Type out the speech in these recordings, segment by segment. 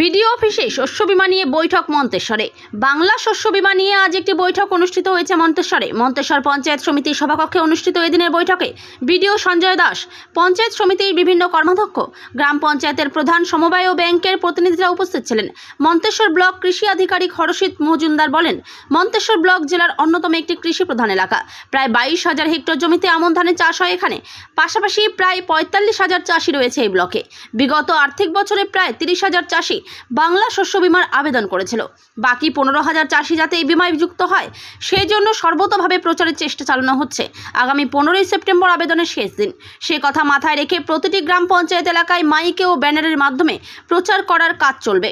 BDO অফিসে শস্য বিমা নিয়ে বৈঠক মন্তেশ্বরে। বাংলা শস্য বিমা নিয়ে আজ একটি বৈঠক অনুষ্ঠিত হয়েছে মন্তেশ্বরে। মন্তেশ্বর পঞ্চায়েত সমিতির সভাকক্ষে অনুষ্ঠিত এদিনের বৈঠকে বিডিও সঞ্জয় দাস, পঞ্চায়েত সমিতির বিভিন্ন কর্মাধ্যক্ষ, গ্রাম পঞ্চায়েতের প্রধান সমবায় ও ব্যাংকের প্রতিনিধিরা উপস্থিত ছিলেন। মন্তেশ্বর ব্লক কৃষি আধিকারিক হরষিত মজুমদার বলেন, মন্তেশ্বর ব্লক জেলার অন্যতম একটি কৃষি প্রধান এলাকা। প্রায় বাইশ হাজার হেক্টর জমিতে আমন ধানের চাষ হয় এখানে। পাশাপাশি প্রায় পঁয়তাল্লিশ হাজার চাষি রয়েছে এই ব্লকে। বিগত আর্থিক বছরে প্রায় তিরিশ হাজার চাষি বাংলা শস্য বিমার আবেদন করেছিল। বাকি পনেরো হাজার চাষি যাতে এই বিমায় যুক্ত হয় সেই জন্য সর্বতভাবে প্রচারের চেষ্টা চালানো হচ্ছে। আগামী পনেরোই সেপ্টেম্বর আবেদনের শেষ দিন। সে কথা মাথায় রেখে প্রতিটি গ্রাম পঞ্চায়েত এলাকায় মাইকে ও ব্যানারের মাধ্যমে প্রচার করার কাজ চলবে।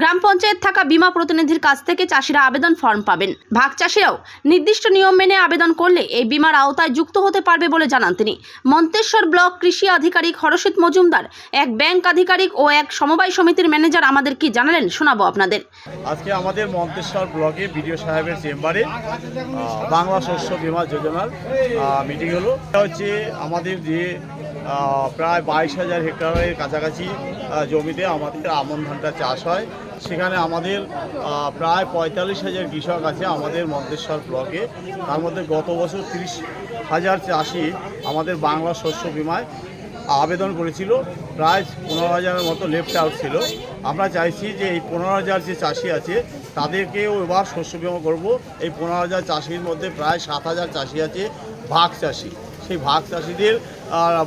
গ্রাম পঞ্চায়েত থাকা বিমা প্রতিনিধির কাছ থেকে চাষিরা আবেদন ফর্ম পাবেন। ভাগ চাষিরাও নির্দিষ্ট নিয়ম মেনে আবেদন করলে এই বিমার আওতায় যুক্ত হতে পারবে বলে জানান তিনি। মন্তেশ্বর ব্লক কৃষি আধিকারিক হরষিত মজুমদার, এক ব্যাংক আধিকারিক ও এক সমবায় সমিতির ম্যানেজার আমাদের কি জানালেন শোনাবো আপনাদের। আজকে আমাদের মন্তেশ্বর ব্লকে বিডিও সাহেবের চেম্বারে বাংলা শস্য বীমা যোজনার মিটিং হলো। হচ্ছে আমাদের যে প্রায় বাইশ হাজার হেক্টরের কাছাকাছি জমিতে আমাদের আমন ধানটা চাষ হয়। সেখানে আমাদের প্রায় পঁয়তাল্লিশ হাজার কৃষক আছে আমাদের মন্তেশ্বর ব্লকে। তার মধ্যে গত বছর তিরিশ হাজার চাষি আমাদের বাংলা শস্য বিমায় আবেদন করেছিল। প্রায় পনেরো হাজারের মতো লেফট আউট ছিল। আমরা চাইছি যে এই পনেরো হাজার যে চাষি আছে, তাদেরকেও এবার শস্য বিমা করব। এই পনেরো হাজার চাষির মধ্যে প্রায় সাত হাজার চাষি আছে, ভাগ চাষি। সেই ভাগ চাষিদের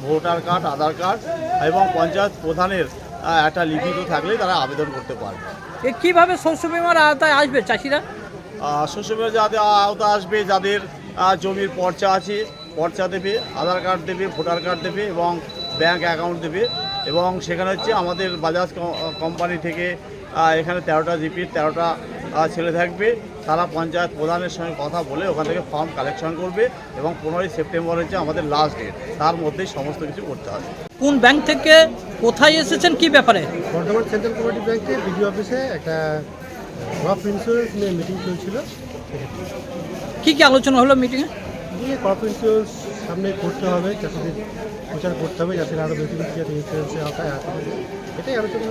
ভোটার কার্ড আধার কার্ড এবং পঞ্চায়েত প্রধানের একটা লিখিত থাকলে তারা আবেদন করতে পারবে। কীভাবে শস্য বিমার আওতায় আসবে চাষিরা? শস্য বিমা যাদের আওতা আসবে যাদের জমির পর্চা আছে পর্চা দেবে আধার কার্ড দেবে ভোটার কার্ড দেবে এবং ব্যাংক অ্যাকাউন্ট দেবে এবং সেখানে হচ্ছে আমাদের বাজাজ কোম্পানি থেকে এখানে তেরোটা জিপির তেরোটা ছেলে থাকবে। তারা পঞ্চায়েত প্রধানের সঙ্গে কথা বলে ওখান থেকে ফর্ম কালেকশন করবে এবং পনেরোই সেপ্টেম্বর হচ্ছে আমাদের লাস্ট ডেট তার মধ্যেই সমস্ত কিছু করতে হবে। কোন ব্যাংক থেকে কোথায় এসেছেন কি ব্যাপারে? বর্ধমান সেন্ট্রাল কোঅপারেটিভ ব্যাংকে বিডিও অফিসে একটা ক্রপ ইন্স্যুরেন্স নিয়ে মিটিং চলছিল। কি কি আলোচনা হলো মিটিংয়ে দিয়ে ক্রপ ইন্স্যুরেন্স সামনে করতে হবে চাষিদের প্রচার করতে হবে যাতে আরও বেশি বেশি যাতে ইন্স্যুরেন্সের আওতায় আসতে পারে। এটাই আলোচনা।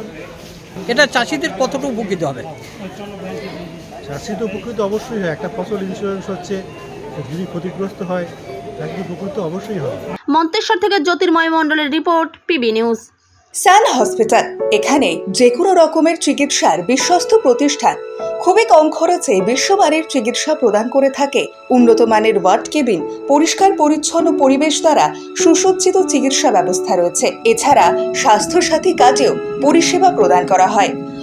এটা চাষিদের কতটুকু উপকৃত হবে? চাষি তো উপকৃত অবশ্যই হয়। একটা ফসল ইন্স্যুরেন্স হচ্ছে যদি ক্ষতিগ্রস্ত হয় তাকে উপকৃত অবশ্যই হবে। মন্তেশ্বর থেকে জ্যোতির্ময় মণ্ডলের report PB news. Sun hospital এখানে যে কোনো রকমের চিকিৎসার বিশ্বস্ত প্রতিষ্ঠান। খুবই কম খরচে বিশ্বমানের চিকিৎসা প্রদান করে থাকে। উন্নত মানের ওয়ার্ড কেবিন পরিষ্কার পরিচ্ছন্ন পরিবেশ দ্বারা সুসজ্জিত চিকিৎসা ব্যবস্থা রয়েছে। এছাড়া স্বাস্থ্যসাথী কাজেও পরিষেবা প্রদান করা হয়।